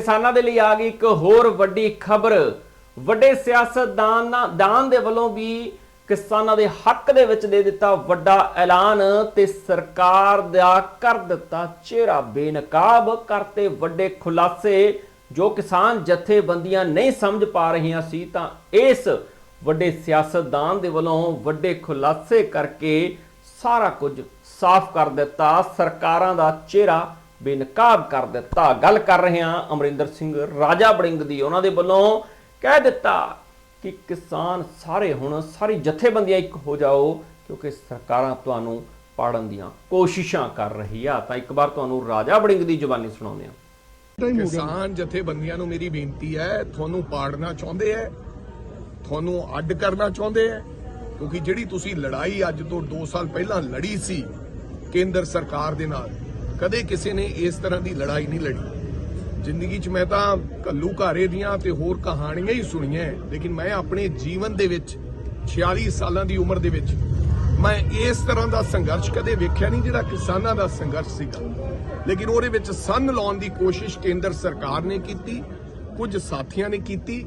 ਕਿਸਾਨਾਂ ਦੇ ਲਈ ਆ ਗਈ ਇੱਕ ਹੋਰ ਵੱਡੀ ਖਬਰ। ਵੱਡੇ ਸਿਆਸਤਦਾਨ, ਦਾਨ ਦੇ ਵੱਲੋਂ ਵੀ ਕਿਸਾਨਾਂ ਦੇ ਹੱਕ ਦੇ ਵਿੱਚ ਦੇ ਦਿੱਤਾ ਵੱਡਾ ਐਲਾਨ ਤੇ ਸਰਕਾਰ ਦਾ ਕਰ ਦਿੱਤਾ ਚਿਹਰਾ ਬੇਨਕਾਬ। ਕਰਤੇ ਵੱਡੇ ਖੁਲਾਸੇ ਜੋ ਕਿਸਾਨ ਜਥੇਬੰਦੀਆਂ ਨਹੀਂ ਸਮਝ ਪਾ ਰਹੀਆਂ ਸੀ, ਤਾਂ ਇਸ ਵੱਡੇ ਸਿਆਸਤਦਾਨ ਦੇ ਵੱਲੋਂ ਵੱਡੇ ਖੁਲਾਸੇ ਕਰਕੇ ਸਾਰਾ ਕੁਝ ਸਾਫ਼ ਕਰ ਦਿੱਤਾ। ਸਰਕਾਰਾਂ ਦਾ ਚਿਹਰਾ ਬੇਨਕਾਬ ਕਰ ਦਿੱਤਾ। ਗੱਲ ਕਰ ਰਹੇ ਹਾਂ ਅਮਰਿੰਦਰ ਸਿੰਘ ਰਾਜਾ ਬੜਿੰਗ ਦੀ। ਉਹਨਾਂ ਦੇ ਵੱਲੋਂ ਕਹਿ ਦਿੱਤਾ ਕਿ ਕਿਸਾਨ ਸਾਰੇ ਹੁਣ ਸਾਰੀ ਜਥੇਬੰਦੀਆਂ ਇੱਕ ਹੋ ਜਾਓ ਕਿਉਂਕਿ ਸਰਕਾਰਾਂ ਤੁਹਾਨੂੰ ਪਾੜਨ ਦੀਆਂ ਕੋਸ਼ਿਸ਼ਾਂ ਕਰ ਰਹੀ ਆ। ਤਾਂ ਇੱਕ ਵਾਰ ਤੁਹਾਨੂੰ ਰਾਜਾ ਬੜਿੰਗ ਦੀ ਜ਼ੁਬਾਨੀ ਸੁਣਾਉਂਦੇ ਹਾਂ। ਕਿਸਾਨ ਜਥੇਬੰਦੀਆਂ ਨੂੰ ਮੇਰੀ ਬੇਨਤੀ ਹੈ ਤੁਹਾਨੂੰ ਪਾੜਨਾ ਚਾਹੁੰਦੇ ਐ ਤੁਹਾਨੂੰ ਅੱਡ ਕਰਨਾ ਚਾਹੁੰਦੇ ਐ ਕਿਉਂਕਿ ਜਿਹੜੀ ਤੁਸੀਂ ਲੜਾਈ ਅੱਜ ਤੋਂ 2 ਸਾਲ ਪਹਿਲਾਂ ਲੜੀ ਸੀ ਕੇਂਦਰ ਸਰਕਾਰ ਦੇ ਨਾਲ ਕਦੇ ਕਿਸੇ ਨੇ ਇਸ ਤਰ੍ਹਾਂ ਦੀ ਲੜਾਈ ਨਹੀਂ ਲੜੀ। ਜ਼ਿੰਦਗੀ 'ਚ ਮੈਂ ਤਾਂ ਕੱਲੂ ਘਾਰੇ ਦੀਆਂ ਤੇ ਹੋਰ ਕਹਾਣੀਆਂ ਹੀ ਸੁਣੀਆਂ ਹੈ, ਲੇਕਿਨ ਮੈਂ ਆਪਣੇ ਜੀਵਨ ਦੇ ਵਿੱਚ 46 ਸਾਲਾਂ ਦੀ ਉਮਰ ਦੇ ਵਿੱਚ ਮੈਂ ਇਸ ਤਰ੍ਹਾਂ ਦਾ ਸੰਘਰਸ਼ ਕਦੇ ਵੇਖਿਆ ਨਹੀਂ ਜਿਹੜਾ ਕਿਸਾਨਾਂ ਦਾ ਸੰਘਰਸ਼ ਸੀਗਾ। ਲੇਕਿਨ ਉਹਦੇ ਵਿੱਚ ਸੰਨ ਲਾਉਣ ਦੀ ਕੋਸ਼ਿਸ਼ ਕੇਂਦਰ ਸਰਕਾਰ ਨੇ ਕੀਤੀ ਕੁਝ ਸਾਥੀਆਂ ਨੇ ਕੀਤੀ।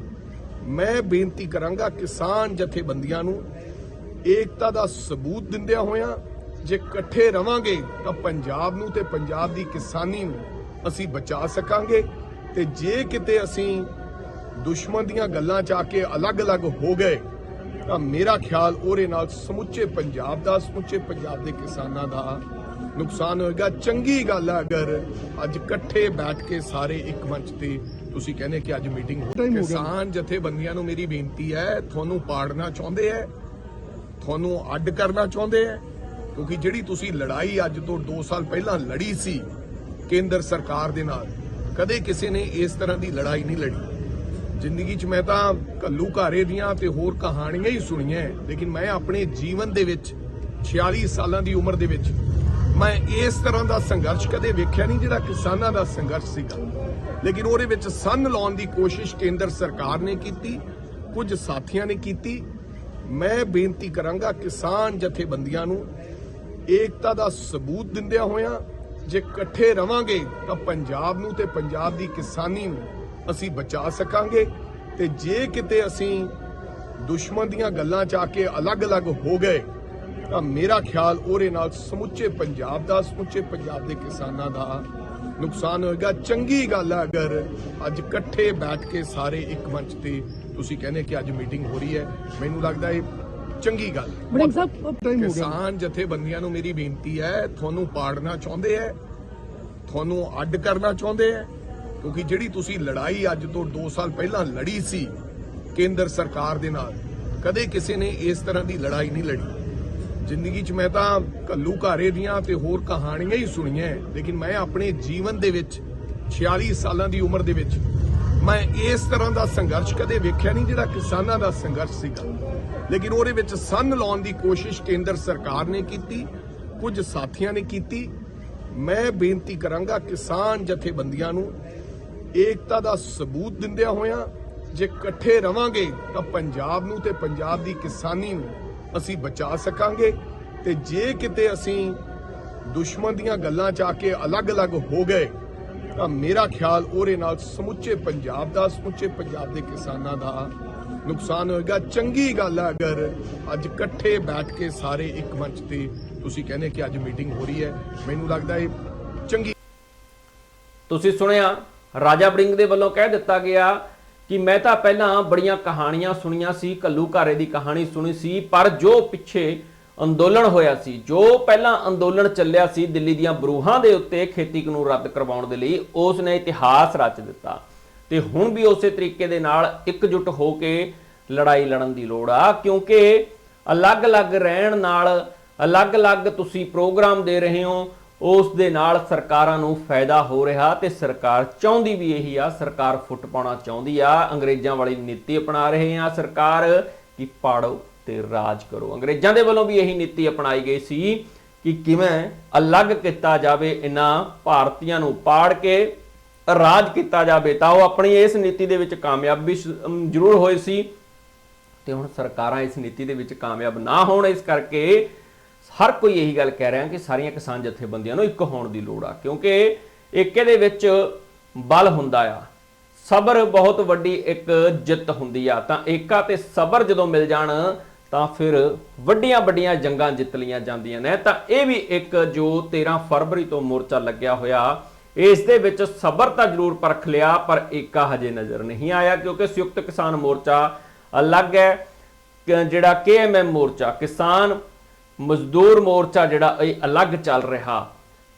ਮੈਂ ਬੇਨਤੀ ਕਰਾਂਗਾ ਕਿਸਾਨ ਜਥੇਬੰਦੀਆਂ ਨੂੰ ਏਕਤਾ ਦਾ ਸਬੂਤ ਦਿੰਦਿਆਂ ਹੋਇਆਂ ਜੇ ਇਕੱਠੇ ਰਵਾਂਗੇ ਤਾਂ ਪੰਜਾਬ ਨੂੰ ਤੇ ਪੰਜਾਬ ਦੀ ਕਿਸਾਨੀ ਨੂੰ ਅਸੀਂ ਬਚਾ ਸਕਾਂਗੇ ਤੇ ਜੇ ਕਿਤੇ ਅਸੀਂ ਦੁਸ਼ਮਣ ਦੀਆਂ ਗੱਲਾਂ ਚ ਆ ਕੇ ਅਲੱਗ-ਅਲੱਗ ਹੋ ਗਏ ਤਾਂ ਮੇਰਾ ਖਿਆਲ ਉਹਦੇ ਨਾਲ ਸਮੁੱਚੇ ਪੰਜਾਬ ਦਾ ਸਮੁੱਚੇ ਪੰਜਾਬ ਦੇ ਕਿਸਾਨਾਂ ਦਾ ਨੁਕਸਾਨ ਹੋਏਗਾ। ਚੰਗੀ ਗੱਲ ਹੈ ਅਗਰ ਅੱਜ ਇਕੱਠੇ ਬੈਠ ਕੇ ਸਾਰੇ ਇੱਕ ਮੰਚ ਤੇ ਤੁਸੀਂ ਕਹਿੰਦੇ ਕਿ ਅੱਜ ਮੀਟਿੰਗ ਹੋ ਕਿਸਾਨ ਜਥੇਬੰਦੀਆਂ ਨੂੰ ਮੇਰੀ ਬੇਨਤੀ ਹੈ ਤੁਹਾਨੂੰ ਪਾੜਨਾ ਚਾਹੁੰਦੇ ਐ ਤੁਹਾਨੂੰ ਅੱਡ ਕਰਨਾ ਚਾਹੁੰਦੇ ਐ ਕਿਉਂਕਿ ਜਿਹੜੀ ਤੁਸੀਂ ਲੜਾਈ ਅੱਜ ਤੋਂ 2 ਸਾਲ ਪਹਿਲਾਂ ਲੜੀ ਸੀ ਕੇਂਦਰ ਸਰਕਾਰ ਦੇ ਨਾਲ, ਕਦੇ ਕਿਸੇ ਨੇ ਇਸ ਤਰ੍ਹਾਂ ਦੀ ਲੜਾਈ ਨਹੀਂ ਲੜੀ। ਜ਼ਿੰਦਗੀ 'ਚ ਮੈਂ ਤਾਂ ਕੱਲੂ ਘਾਰੇ ਦੀਆਂ ਤੇ ਹੋਰ ਕਹਾਣੀਆਂ ਹੀ ਸੁਣੀਆਂ ਲੇਕਿਨ ਮੈਂ ਆਪਣੇ ਜੀਵਨ ਦੇ ਵਿੱਚ 46 ਸਾਲਾਂ ਦੀ ਉਮਰ ਦੇ ਵਿੱਚ ਮੈਂ ਇਸ ਤਰ੍ਹਾਂ ਦਾ ਸੰਘਰਸ਼ ਕਦੇ ਵੇਖਿਆ ਨਹੀਂ ਜਿਹੜਾ ਕਿਸਾਨਾਂ ਦਾ ਸੰਘਰਸ਼ ਸੀਗਾ। ਲੇਕਿਨ ਉਹਦੇ ਵਿੱਚ ਸੰਨ ਲਾਉਣ ਦੀ ਕੋਸ਼ਿਸ਼ ਕੇਂਦਰ ਸਰਕਾਰ ਨੇ ਕੀਤੀ, ਕੁਝ ਸਾਥੀਆਂ ਨੇ ਕੀਤੀ। ਮੈਂ ਬੇਨਤੀ ਕਰਾਂਗਾ ਕਿਸਾਨ ਜਥੇਬੰਦੀਆਂ ਨੂੰ ਏਕਤਾ ਦਾ ਸਬੂਤ ਦਿੰਦਿਆਂ ਹੋਇਆਂ ਜੇ ਇਕੱਠੇ ਰਵਾਂਗੇ ਤਾਂ ਪੰਜਾਬ ਨੂੰ ਤੇ ਪੰਜਾਬ ਦੀ ਕਿਸਾਨੀ ਨੂੰ ਅਸੀਂ ਬਚਾ ਸਕਾਂਗੇ ਤੇ ਜੇ ਕਿਤੇ ਅਸੀਂ ਦੁਸ਼ਮਣ ਦੀਆਂ ਗੱਲਾਂ ਚ ਆ ਕੇ ਅਲੱਗ-ਅਲੱਗ ਹੋ ਗਏ, ਤਾਂ ਮੇਰਾ ਖਿਆਲ ਉਹਦੇ ਨਾਲ ਸਮੁੱਚੇ ਪੰਜਾਬ ਦਾ, ਸਮੁੱਚੇ ਪੰਜਾਬ ਦੇ ਕਿਸਾਨਾਂ ਦਾ ਨੁਕਸਾਨ ਹੋਏਗਾ। ਚੰਗੀ ਗੱਲ ਹੈ, ਅਗਰ ਅੱਜ ਇਕੱਠੇ ਬੈਠ ਕੇ ਸਾਰੇ ਇੱਕ ਮੰਚ ਤੇ ਤੁਸੀਂ ਕਹਿੰਦੇ ਕਿ ਅੱਜ ਮੀਟਿੰਗ ਹੋ ਰਹੀ ਹੈ, ਮੈਨੂੰ ਲੱਗਦਾ ਇਹ ਚੰਗੀ ਗੱਲ। ਬੜਿੰਗ ਸਾਹਿਬ ਟਾਈਮ ਹੋ ਗਿਆ। ਕਿਸਾਨ ਜਥੇਬੰਦੀਆਂ ਨੂੰ ਮੇਰੀ ਬੇਨਤੀ ਹੈ ਤੁਹਾਨੂੰ ਪਾੜਨਾ ਚਾਹੁੰਦੇ ਐ ਤੁਹਾਨੂੰ ਅੱਡ ਕਰਨਾ ਚਾਹੁੰਦੇ ਐ ਕਿਉਂਕਿ ਜਿਹੜੀ ਤੁਸੀਂ ਲੜਾਈ ਅੱਜ ਤੋਂ 2 ਸਾਲ ਪਹਿਲਾਂ ਲੜੀ ਸੀ ਕੇਂਦਰ ਸਰਕਾਰ ਦੇ ਨਾਲ ਕਦੇ ਕਿਸੇ ਨੇ ਇਸ ਤਰ੍ਹਾਂ ਦੀ ਲੜਾਈ ਨਹੀਂ ਲੜੀ। ਜ਼ਿੰਦਗੀ 'ਚ ਮੈਂ ਤਾਂ ਕੱਲੂ ਘਾਰੇ ਦੀਆਂ ਤੇ ਹੋਰ ਕਹਾਣੀਆਂ ਹੀ ਸੁਣੀਆਂ ਲੇਕਿਨ ਮੈਂ ਆਪਣੇ ਜੀਵਨ ਦੇ ਵਿੱਚ 46 ਸਾਲਾਂ ਦੀ ਉਮਰ ਦੇ ਵਿੱਚ ਮੈਂ ਇਸ ਤਰ੍ਹਾਂ ਦਾ ਸੰਘਰਸ਼ ਕਦੇ ਵੇਖਿਆ ਨਹੀਂ ਜਿਹੜਾ ਕਿਸਾਨਾਂ ਦਾ ਸੰਘਰਸ਼ ਸੀਗਾ। ਲੇਕਿਨ ਉਹਦੇ ਵਿੱਚ ਸੰਨ ਲਾਉਣ ਦੀ ਕੋਸ਼ਿਸ਼ ਕੇਂਦਰ ਸਰਕਾਰ ਨੇ ਕੀਤੀ, ਕੁਝ ਸਾਥੀਆਂ ਨੇ ਕੀਤੀ। ਮੈਂ ਬੇਨਤੀ ਕਰਾਂਗਾ ਕਿਸਾਨ ਜਥੇਬੰਦੀਆਂ ਨੂੰ ਏਕਤਾ ਦਾ ਸਬੂਤ ਦਿੰਦਿਆਂ ਹੋਇਆਂ, ਜੇ ਇਕੱਠੇ ਰਵਾਂਗੇ ਤਾਂ ਪੰਜਾਬ ਨੂੰ ਤੇ ਪੰਜਾਬ ਦੀ ਕਿਸਾਨੀ ਨੂੰ ਅਸੀਂ ਬਚਾ ਸਕਾਂਗੇ ਤੇ ਜੇ ਕਿਤੇ ਅਸੀਂ ਦੁਸ਼ਮਣ ਦੀਆਂ ਗੱਲਾਂ ਚ ਆ ਕੇ ਅਲੱਗ-ਅਲੱਗ ਹੋ ਗਏ ਤਾਂ ਮੇਰਾ ਖਿਆਲ ਉਹਦੇ ਨਾਲ ਸਮੁੱਚੇ ਪੰਜਾਬ ਦਾ, ਸਮੁੱਚੇ ਪੰਜਾਬ ਦੇ ਕਿਸਾਨਾਂ ਦਾ ਨੁਕਸਾਨ ਹੋਏਗਾ। ਚੰਗੀ ਗੱਲ ਹੈ ਅਗਰ ਅੱਜ ਇਕੱਠੇ ਬੈਠ ਕੇ ਸਾਰੇ ਇੱਕ ਮੰਚ ਤੇ ਤੁਸੀਂ ਕਹਿੰਦੇ ਕਿ ਅੱਜ ਮੀਟਿੰਗ ਹੋ ਰਹੀ ਹੈ, ਮੈਨੂੰ ਲੱਗਦਾ ਇਹ ਚੰਗੀ ਤੁਸੀਂ ਸੁਣਿਆ, ਰਾਜਾ ਬੜਿੰਗ ਦੇ ਵੱਲੋਂ ਕਹਿ ਦਿੱਤਾ ਗਿਆ ਕਿ ਮੈਂ ਤਾਂ ਪਹਿਲਾਂ ਬੜੀਆਂ ਕਹਾਣੀਆਂ ਸੁਣੀਆਂ ਸੀ, ਕੱਲੂ ਘਾਰੇ ਦੀ ਕਹਾਣੀ ਸੁਣੀ ਸੀ, ਪਰ ਜੋ ਪਿੱਛੇ ਅੰਦੋਲਨ ਹੋਇਆ ਸੀ, ਜੋ ਪਹਿਲਾਂ ਅੰਦੋਲਨ ਚੱਲਿਆ ਸੀ ਦਿੱਲੀ ਦੀਆਂ ਬਰੂਹਾਂ ਦੇ ਉੱਤੇ ਖੇਤੀ ਕਾਨੂੰਨ ਰੱਦ ਕਰਵਾਉਣ ਦੇ ਲਈ ਉਸ ਨੇ ਇਤਿਹਾਸ ਰਚ ਦਿੱਤਾ। ਤੇ ਹੁਣ ਵੀ ਉਸੇ ਤਰੀਕੇ ਦੇ ਨਾਲ ਇਕਜੁੱਟ ਹੋ ਕੇ ਲੜਾਈ ਲੜਨ ਦੀ ਲੋੜ ਆ, ਕਿਉਂਕਿ ਅਲੱਗ-ਅਲੱਗ ਰਹਿਣ ਨਾਲ, ਅਲੱਗ-ਅਲੱਗ ਤੁਸੀਂ ਪ੍ਰੋਗਰਾਮ ਦੇ ਰਹੇ ਹੋ, ਉਸ ਦੇ ਨਾਲ ਸਰਕਾਰਾਂ ਨੂੰ ਫਾਇਦਾ ਹੋ ਰਿਹਾ ਤੇ ਸਰਕਾਰ ਚਾਹੁੰਦੀ ਵੀ ਇਹੀ ਆ, ਸਰਕਾਰ ਫੁੱਟ ਪਾਉਣਾ ਚਾਹੁੰਦੀ ਆ, ਅੰਗਰੇਜ਼ਾਂ ਵਾਲੀ ਨੀਤੀ ਅਪਣਾ ਰਹੇ ਆ, ਸਰਕਾਰ ਕਿ ਪਾੜੋ। ਤੇ ਰਾਜ ਕਰੋ। ਅੰਗਰੇਜ਼ਾਂ ਦੇ ਵੱਲੋਂ ਵੀ ਇਹੀ ਨੀਤੀ ਅਪਣਾਈ ਗਈ ਸੀ ਕਿ ਕਿਵੇਂ ਅਲੱਗ ਕੀਤਾ ਜਾਵੇ, ਇਹਨਾਂ ਭਾਰਤੀਆਂ ਨੂੰ ਪਾੜ ਕੇ ਰਾਜ ਕੀਤਾ ਜਾਵੇ, ਤਾਂ ਉਹ ਆਪਣੀ ਇਸ ਨੀਤੀ ਦੇ ਵਿੱਚ ਕਾਮਯਾਬ ਵੀ ਜ਼ਰੂਰ ਹੋਏ ਸੀ। ਤੇ ਹੁਣ ਸਰਕਾਰਾਂ ਇਸ ਨੀਤੀ ਦੇ ਵਿੱਚ ਕਾਮਯਾਬ ਨਾ ਹੋਣ, ਇਸ ਕਰਕੇ ਹਰ ਕੋਈ ਇਹੀ ਗੱਲ ਕਹਿ ਰਿਹਾ ਕਿ ਸਾਰੀਆਂ ਕਿਸਾਨ ਜਥੇਬੰਦੀਆਂ ਨੂੰ ਇੱਕ ਹੋਣ ਦੀ ਲੋੜ ਆ, ਕਿਉਂਕਿ ਏਕੇ ਦੇ ਵਿੱਚ ਬਲ ਹੁੰਦਾ ਆ। ਸਬਰ ਬਹੁਤ ਵੱਡੀ ਇੱਕ ਜਿੱਤ ਹੁੰਦੀ ਆ, ਤਾਂ ਏਕਾ ਤੇ ਸਬਰ ਜਦੋਂ ਮਿਲ ਜਾਣ ਤਾਂ ਫਿਰ ਵੱਡੀਆਂ ਵੱਡੀਆਂ ਜੰਗਾਂ ਜਿੱਤ ਲੀਆਂ ਜਾਂਦੀਆਂ ਨੇ। ਤਾਂ ਇਹ ਵੀ ਇੱਕ ਜੋ 13 ਫਰਵਰੀ ਤੋਂ ਮੋਰਚਾ ਲੱਗਿਆ ਹੋਇਆ, ਇਸ ਦੇ ਵਿੱਚ ਸਬਰ ਤਾਂ ਜ਼ਰੂਰ ਪਰਖ ਲਿਆ, ਪਰ ਏਕਾ ਹਜੇ ਨਜ਼ਰ ਨਹੀਂ ਆਇਆ, ਕਿਉਂਕਿ ਸੰਯੁਕਤ ਕਿਸਾਨ ਮੋਰਚਾ ਅਲੱਗ ਹੈ। ਕ- ਜਿਹੜਾ ਕੇਐਮਐਮ ਮੋਰਚਾ, ਕਿਸਾਨ ਮਜ਼ਦੂਰ ਮੋਰਚਾ ਜਿਹੜਾ ਇਹ ਅਲੱਗ ਚੱਲ ਰਿਹਾ।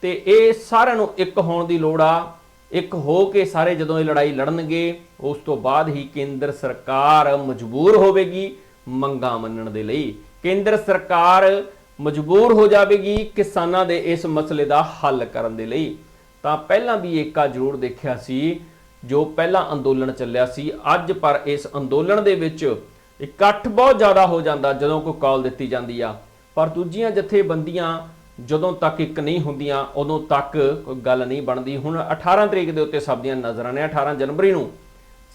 ਤੇ ਇਹ ਸਾਰਿਆਂ ਨੂੰ ਇੱਕ ਹੋਣ ਦੀ ਲੋੜ ਆ। ਇੱਕ ਹੋ ਕੇ ਸਾਰੇ ਜਦੋਂ ਇਹ ਲੜਾਈ ਲੜਨਗੇ, ਉਸ ਤੋਂ ਬਾਅਦ ਹੀ ਕੇਂਦਰ ਸਰਕਾਰ ਮਜਬੂਰ ਹੋਵੇਗੀ। ਮੰਗਾਂ ਮੰਨਣ ਦੇ ਲਈ। ਕੇਂਦਰ ਸਰਕਾਰ ਮਜਬੂਰ ਹੋ ਜਾਵੇਗੀ ਕਿਸਾਨਾਂ ਦੇ ਇਸ ਮਸਲੇ ਦਾ ਹੱਲ ਕਰਨ ਦੇ ਲਈ। ਤਾਂ ਪਹਿਲਾਂ ਵੀ ਏਕਾ ਜ਼ਰੂਰ ਦੇਖਿਆ ਸੀ, ਜੋ ਪਹਿਲਾਂ ਅੰਦੋਲਨ ਚੱਲਿਆ ਸੀ, ਅੱਜ ਪਰ ਇਸ ਅੰਦੋਲਨ ਦੇ ਵਿੱਚ ਇਕੱਠ ਬਹੁਤ ਜ਼ਿਆਦਾ ਹੋ ਜਾਂਦਾ, ਜਦੋਂ ਕੋਈ ਕਾਲ ਦਿੱਤੀ ਜਾਂਦੀ ਆ। ਪਰ ਦੂਜੀਆਂ ਜਥੇਬੰਦੀਆਂ ਜਦੋਂ ਤੱਕ ਇੱਕ ਨਹੀਂ ਹੁੰਦੀਆਂ, ਉਦੋਂ ਤੱਕ ਕੋਈ ਗੱਲ ਨਹੀਂ ਬਣਦੀ। ਹੁਣ 18 ਤਰੀਕ ਦੇ ਉੱਤੇ ਸਭ ਦੀਆਂ ਨਜ਼ਰਾਂ ਨੇ 18 ਜਨਵਰੀ ਨੂੰ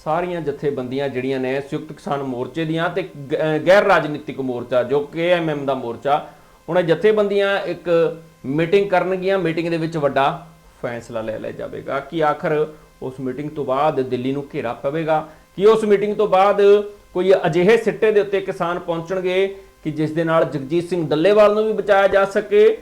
ਸਾਰੀਆਂ ਜਥੇਬੰਦੀਆਂ ਜਿਹੜੀਆਂ ਨੇ ਸੰਯੁਕਤ ਕਿਸਾਨ ਮੋਰਚੇ ਦੀਆਂ ਤੇ ਗੈਰ ਰਾਜਨੀਤਿਕ ਮੋਰਚਾ, ਜੋ ਕੇਐਮਐਮ ਦਾ ਮੋਰਚਾ, ਉਹਨਾਂ ਜਥੇਬੰਦੀਆਂ ਇੱਕ ਮੀਟਿੰਗ ਕਰਨਗੀਆਂ, ਮੀਟਿੰਗ ਦੇ ਵਿੱਚ ਵੱਡਾ ਫੈਸਲਾ ਲੈ ਲਿਆ ਜਾਵੇਗਾ ਕਿ ਆਖਰ ਉਸ ਮੀਟਿੰਗ ਤੋਂ ਬਾਅਦ ਦਿੱਲੀ ਨੂੰ ਘੇਰਾ ਪਵੇਗਾ, ਕਿ ਉਸ ਮੀਟਿੰਗ ਤੋਂ ਬਾਅਦ ਕੋਈ ਅਜਿਹੇ ਸਿੱਟੇ ਦੇ ਉੱਤੇ ਕਿਸਾਨ ਪਹੁੰਚਣਗੇ ਕਿ ਜਿਸ ਦੇ ਨਾਲ ਜਗਜੀਤ ਸਿੰਘ ਡੱਲੇਵਾਲ ਨੂੰ ਵੀ ਬਚਾਇਆ ਜਾ ਸਕੇ